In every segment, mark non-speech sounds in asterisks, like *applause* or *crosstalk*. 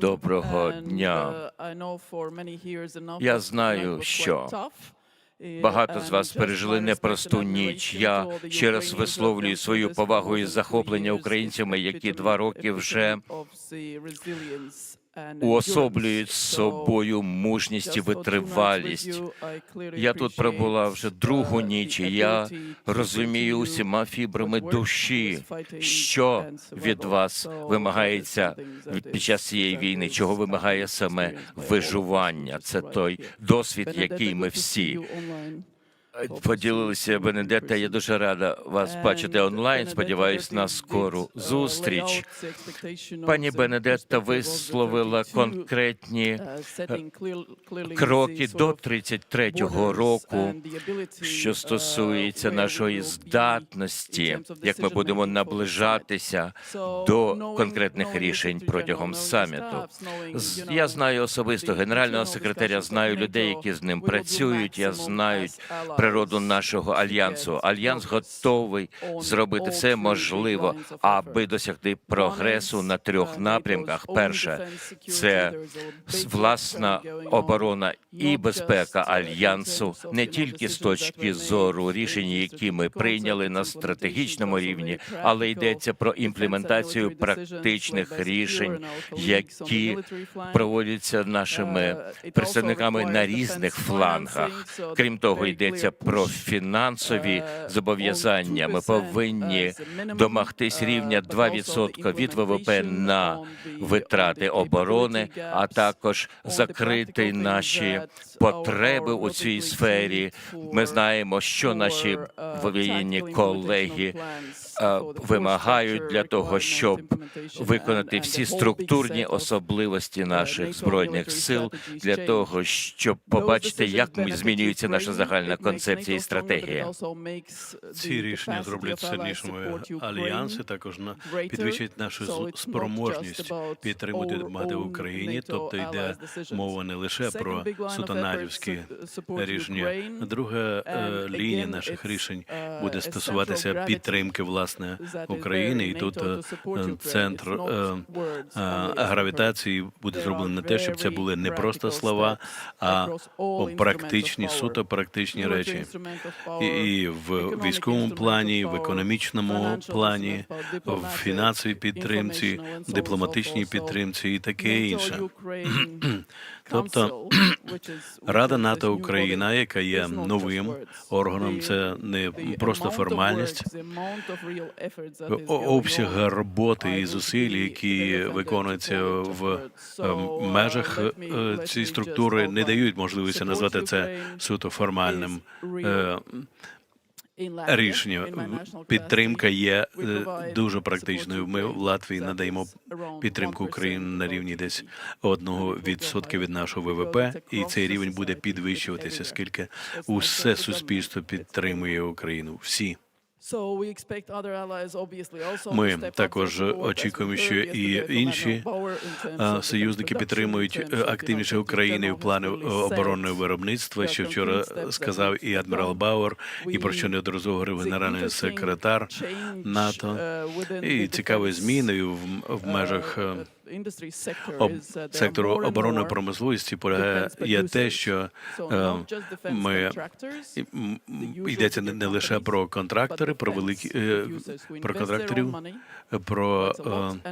Доброго дня. Я знаю, що Багато з вас пережили непросту ніч. Я ще раз висловлюю свою повагу і захоплення українцями, які два роки вже уособлюють собою мужність і витривалість. Я тут пробула вже другу ніч. і Я розумію усіма фібрами душі, що від вас вимагається під час цієї війни, чого вимагає саме виживання. Це той досвід, який ми всі поділилися. Бенедетта, я дуже рада вас бачити онлайн. Сподіваюсь на скору зустріч. Пані Бенедетта висловила конкретні кроки до 33-го року, що стосується нашої здатності, як ми будемо наближатися до конкретних рішень протягом саміту. Я знаю особисто генерального секретаря, знаю людей, які з ним працюють. Я знаю природу нашого альянсу. Альянс готовий зробити все можливе, аби досягти прогресу на трьох напрямках. Перше це власна оборона і безпека альянсу не тільки з точки зору рішень, які ми прийняли на стратегічному рівні, але йдеться про імплементацію практичних рішень, які проводяться нашими представниками на різних флангах. Крім того, йдеться про фінансові зобов'язання. Ми повинні домогтись рівня 2% від ВВП на витрати оборони, а також закрити наші потреби у цій сфері. Ми знаємо, що наші воєнні колеги вимагають для того, щоб виконати всі структурні особливості наших збройних сил, для того, щоб побачити, як змінюється наша загальна концепція і стратегія. Ці рішення зроблять сильнішими альянси, також на підвищать нашу спроможність підтримати допомагати Україні. Тобто йде мова не лише про сутанарівські рішення. Друга е, лінія наших рішень буде стосуватися підтримки власне України, і тут е, центр е, е, гравітації буде зроблено на те, щоб це були не просто слова, а практичні, суто практичні речі. І, і в військовому плані, в економічному плані, в фінансовій підтримці, дипломатичній підтримці і таке інше. *clears throat* Тобто *clears throat* Рада НАТО Україна, яка є новим органом, це не просто формальність. О- Обсяг роботи і зусиль, які виконуються в е, межах е, цієї структури, не дають можливості назвати це суто формальним е, рішенням. Підтримка є е, дуже практичною. Ми в Латвії надаємо підтримку України на рівні десь одного відсотка від нашого ВВП, і цей рівень буде підвищуватися, оскільки усе суспільство підтримує Україну. Всі. Ми також очікуємо, що і інші Союзники підтримують е, активніше України в плані е, оборонного виробництва, що вчора сказав і адмірал Бауер, і про що неодноразово говорив генеральний секретар НАТО. І цікавою зміною в, межах е, об, сектору оборонної промисловості полягає є те, що е, ми йдеться не, лише про контрактори, про великі е, про контракторів, про е,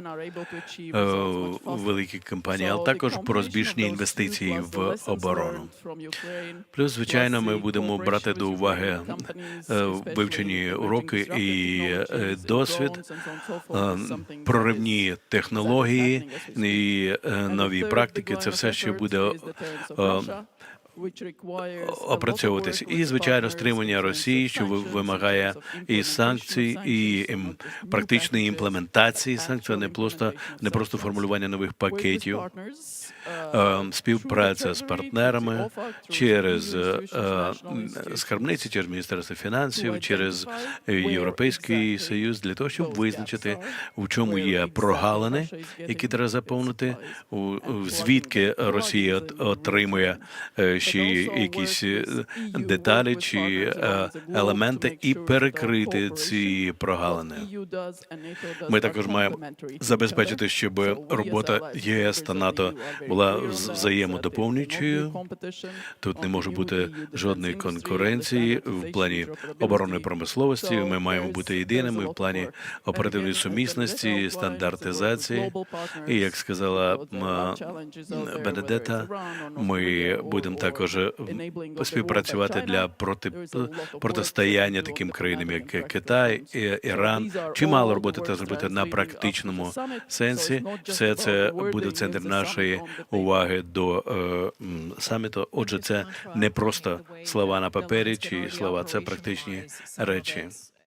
е, великі компанії, але також про збільшення інвестицій в оборону. Плюс, звичайно, ми будемо брати до уваги вивчені уроки і досвід, проривні технології і е, нові практики. Це все, що буде опрацьовуватись. І звичайно, стримання Росії, що ви- вимагає і санкцій, і практичної імплементації санкцій, а не просто не просто формулювання нових пакетів. Е, Співпраця з партнерами через е, е, скарбниці, через міністерство фінансів, через е, Європейський союз для того, щоб визначити, в чому є прогалини, які треба заповнити, звідки Росія отримує інші якісь е, деталі чи е, елементи і перекрити ці прогалини. Ми також маємо забезпечити, щоб робота ЄС та НАТО була вз- взаємодоповнюючою. Тут не може бути жодної конкуренції в плані оборонної промисловості. Ми маємо бути єдиними в плані оперативної сумісності, стандартизації. І як сказала Бенедета, ми будемо також е, співпрацювати для проти протистояння таким країнам, як Китай, Іран. Чимало роботи треба зробити на практичному сенсі. Все це буде в центрі нашої уваги до е, саміту. Отже, це не просто слова на папері чи слова, це практичні речі.